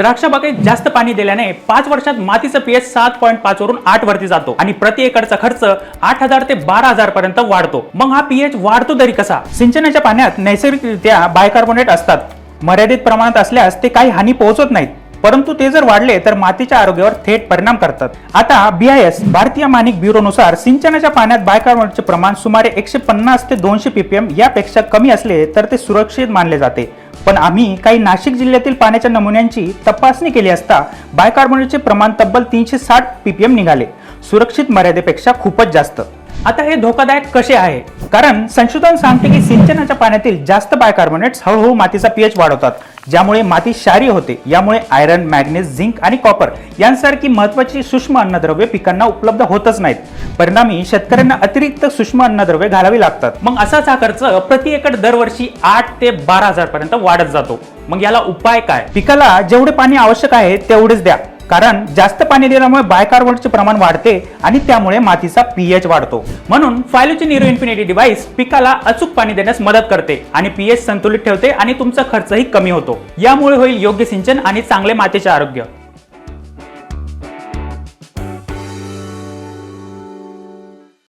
द्राक्ष बागेत जास्त पाणी दिल्याने पाच वर्षात मातीचं पीएच सात पॉईंट पाच वरून आठ वरती जातो आणि प्रति एकरचा खर्च आठ हजार ते बारा हजार पर्यंत वाढतो. मग हा पीएच वाढतो तरी कसा? सिंचनाच्या पाण्यात नैसर्गिकरित्या बायकार्बोनेट असतात. मर्यादित प्रमाणात असल्यास ते काही हानी पोहोचत नाहीत. परंतु ते जर वाढले तर मातीच्या आरोग्यावर थेट परिणाम करतात. आता बीआयएस भारतीय मानिक ब्युरोनुसार सिंचनाच्या पाण्यात बायकार्बोनेटचे प्रमाण सुमारे एकशे पन्नास ते दोनशे पीपीएम यापेक्षा कमी असले तर ते सुरक्षित मानले जाते. पण आम्ही काही नाशिक जिल्ह्यातील पाण्याच्या नमुन्यांची तपासणी केली असता बायकार्बोनेटचे प्रमाण तब्बल तीनशे साठ पीपीएम निघाले. सुरक्षित मर्यादेपेक्षा खूपच जास्त. आता हे धोकादायक कसे आहे? कारण संशोधन सांगते की सिंचनाच्या पाण्यातील जास्त बायकार्बोनेट्स हळूहळू मातीचा पीएच वाढवतात. ज्यामुळे माती क्षारी होते. यामुळे आयरन मॅग्नेस झिंक आणि कॉपर यांसारखी महत्वाची सूक्ष्म अन्नद्रव्ये पिकांना उपलब्ध होतच नाहीत. परिणामी शेतकऱ्यांना अतिरिक्त सूक्ष्म अन्नद्रव्ये घालावी लागतात. मग असाच हा खर्च प्रति एकर दरवर्षी आठ ते बारा हजार पर्यंत वाढत जातो. मग याला उपाय काय? पिकाला जेवढे पाणी आवश्यक आहे तेवढेच द्या. कारण जास्त पाणी दिल्यामुळे बायकार्बोनेटचे प्रमाण वाढते आणि त्यामुळे मातीचा पीएच वाढतो. म्हणून फायलोची निरो इन्फिनिटी डिव्हाइस पिकाला अचूक पाणी देण्यास मदत करते आणि पीएच संतुलित ठेवते आणि तुमचा खर्चही कमी होतो. यामुळे होईल योग्य सिंचन आणि चांगले मातीचे आरोग्य.